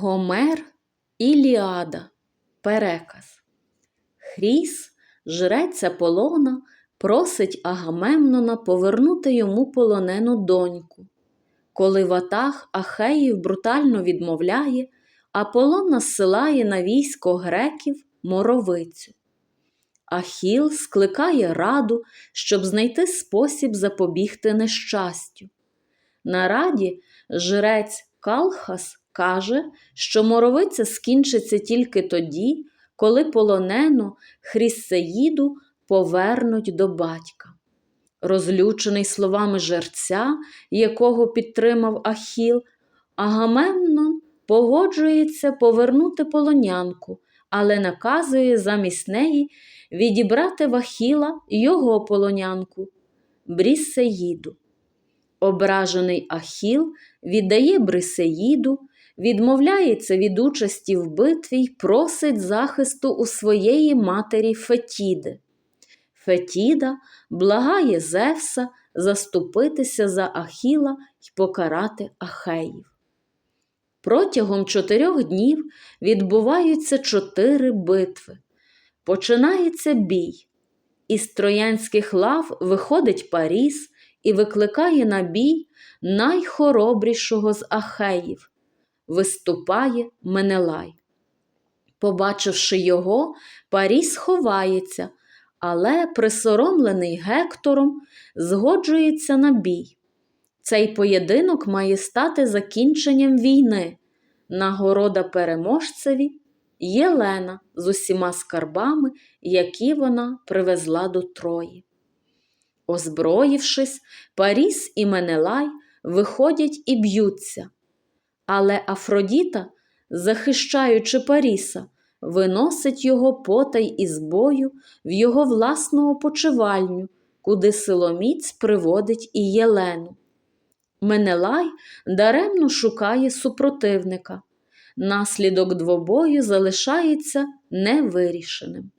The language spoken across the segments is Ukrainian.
Гомер Іліада. Переказ. Хріс, жрець Аполлона, просить Агамемнона повернути йому полонену доньку. Коли ватаг Ахеїв брутально відмовляє, Аполлон насилає на військо греків моровицю. Ахіл скликає раду, щоб знайти спосіб запобігти нещастю. На раді жрець Калхас каже, що моровиця скінчиться тільки тоді, коли полонену Хріссеїду повернуть до батька. Розлючений словами жерця, якого підтримав Ахіл, Агамемнон погоджується повернути полонянку, але наказує замість неї відібрати в Ахіла його полонянку Брісеїду. Ображений Ахіл віддає Брисеїду, відмовляється від участі в битві й просить захисту у своєї матері Фетіди. Фетіда благає Зевса заступитися за Ахіла й покарати Ахеїв. Протягом чотирьох днів відбуваються чотири битви. Починається бій. Із троянських лав виходить Паріс і викликає на бій найхоробрішого з Ахеїв. Виступає Менелай. Побачивши його, Паріс ховається, але, присоромлений Гектором, згоджується на бій. Цей поєдинок має стати закінченням війни. Нагорода переможцеві Єлена з усіма скарбами, які вона привезла до Трої. Озброївшись, Паріс і Менелай виходять і б'ються. Але Афродіта, захищаючи Паріса, виносить його потай із бою в його власну опочивальню, куди силоміць приводить і Єлену. Менелай даремно шукає супротивника. Наслідок двобою залишається невирішеним.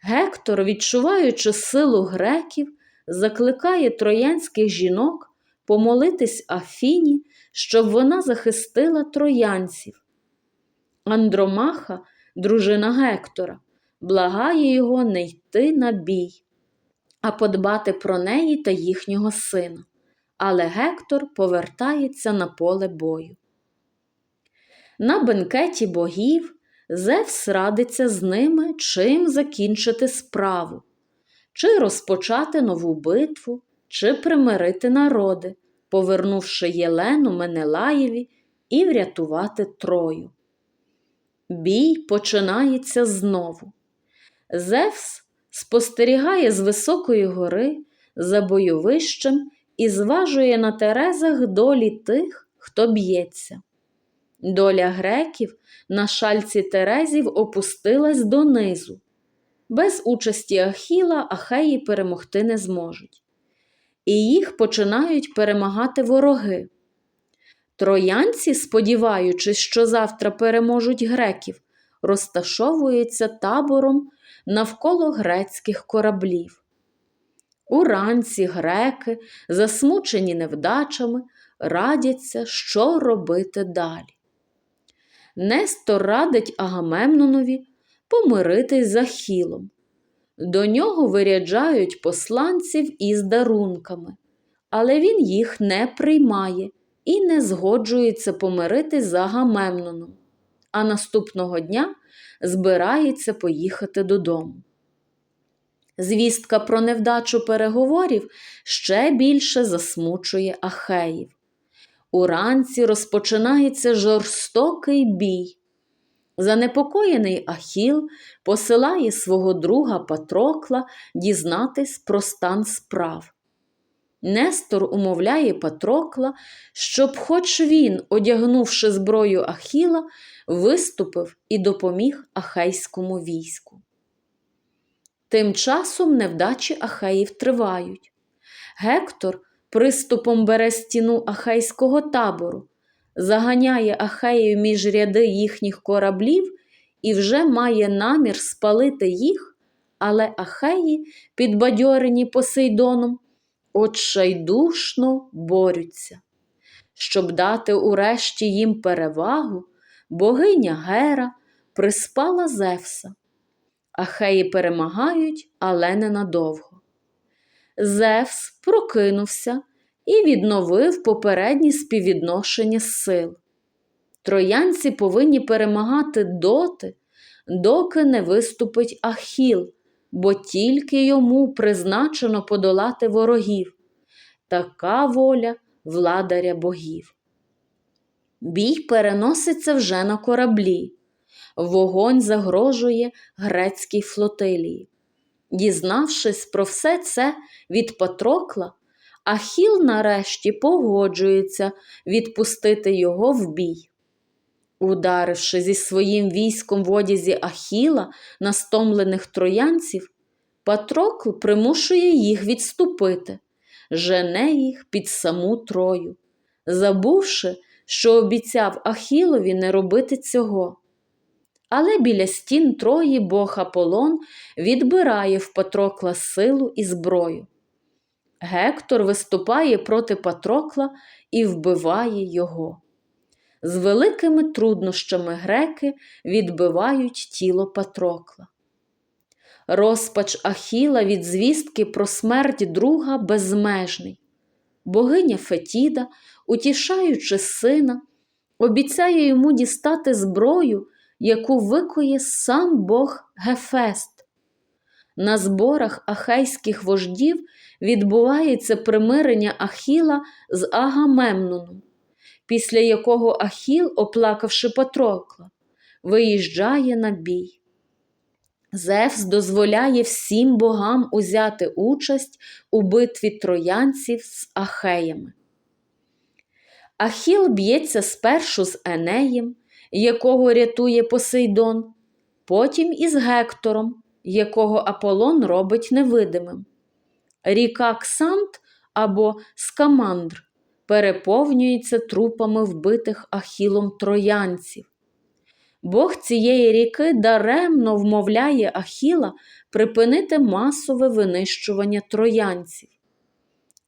Гектор, відчуваючи силу греків, закликає троянських жінок помолитись Афіні, щоб вона захистила троянців. Андромаха, дружина Гектора, благає його не йти на бій, а подбати про неї та їхнього сина. Але Гектор повертається на поле бою. На бенкеті богів Зевс радиться з ними, чим закінчити справу, чи розпочати нову битву, чи примирити народи, повернувши Єлену Менелаєві і врятувати Трою. Бій починається знову. Зевс спостерігає з високої гори за бойовищем і зважує на терезах долі тих, хто б'ється. Доля греків на шальці Терезів опустилась донизу. Без участі Ахіла Ахеї перемогти не зможуть. І їх починають перемагати вороги. Троянці, сподіваючись, що завтра переможуть греків, розташовуються табором навколо грецьких кораблів. Уранці греки, засмучені невдачами, радяться, що робити далі. Нестор радить Агамемнонові помиритись з Ахілом. До нього виряджають посланців із дарунками, але він їх не приймає і не згоджується помиритись з Агамемноном, а наступного дня збирається поїхати додому. Звістка про невдачу переговорів ще більше засмучує Ахеїв. Уранці розпочинається жорстокий бій. Занепокоєний Ахіл посилає свого друга Патрокла дізнатись про стан справ. Нестор умовляє Патрокла, щоб, хоч він, одягнувши зброю Ахіла, виступив і допоміг ахейському війську. Тим часом невдачі Ахеїв тривають. Гектор приступом бере стіну ахейського табору, заганяє Ахеїв між ряди їхніх кораблів і вже має намір спалити їх, але Ахеї, підбадьорені Посейдоном, отчайдушно борються. Щоб дати урешті їм перевагу, богиня Гера приспала Зевса. Ахеї перемагають, але ненадовго. Зевс прокинувся і відновив попередні співвідношення сил. Троянці повинні перемагати доти, доки не виступить Ахіл, бо тільки йому призначено подолати ворогів. Така воля владаря богів. Бій переноситься вже на кораблі. Вогонь загрожує грецькій флотилії. Дізнавшись про все це від Патрокла, Ахіл нарешті погоджується відпустити його в бій. Ударивши зі своїм військом в одязі Ахіла на стомлених троянців, Патрокл примушує їх відступити, жене їх під саму Трою, забувши, що обіцяв Ахілові не робити цього. Але біля стін Трої бог Аполлон відбирає в Патрокла силу і зброю. Гектор виступає проти Патрокла і вбиває його. З великими труднощами греки відбивають тіло Патрокла. Розпач Ахіла від звістки про смерть друга безмежний. Богиня Фетіда, утішаючи сина, обіцяє йому дістати зброю, яку викує сам Бог Гефест. На зборах ахейських вождів відбувається примирення Ахіла з Агамемноном, після якого Ахіл, оплакавши Патрокла, виїжджає на бій. Зевс дозволяє всім богам узяти участь у битві троянців з Ахеями. Ахіл б'ється спершу з Енеєм, якого рятує Посейдон, потім із Гектором, якого Аполлон робить невидимим. Ріка Ксант або Скамандр переповнюється трупами вбитих Ахілом троянців. Бог цієї ріки даремно вмовляє Ахіла припинити масове винищування троянців.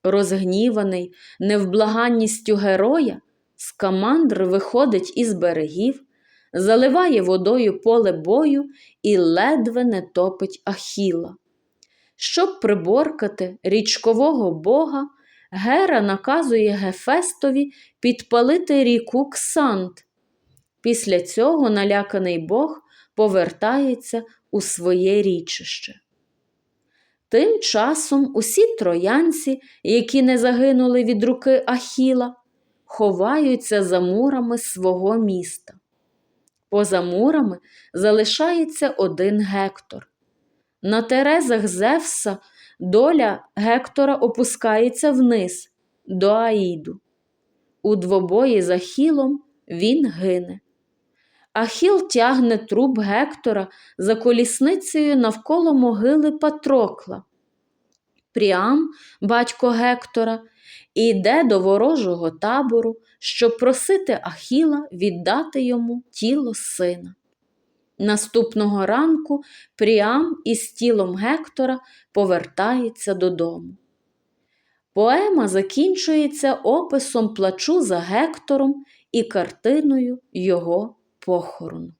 Розгніваний невблаганністю героя, Скамандр виходить із берегів, заливає водою поле бою і ледве не топить Ахіла. Щоб приборкати річкового бога, Гера наказує Гефестові підпалити ріку Ксант. Після цього наляканий Бог повертається у своє річище. Тим часом усі троянці, які не загинули від руки Ахіла, ховаються за мурами свого міста. Поза мурами залишається один Гектор. На терезах Зевса доля Гектора опускається вниз до Аїду. У двобої з Ахілом він гине. Ахіл тягне труп Гектора за колісницею навколо могили Патрокла. Пріам, батько Гектора, іде до ворожого табору, щоб просити Ахіла віддати йому тіло сина. Наступного ранку Пріам із тілом Гектора повертається додому. Поема закінчується описом плачу за Гектором і картиною його похорону.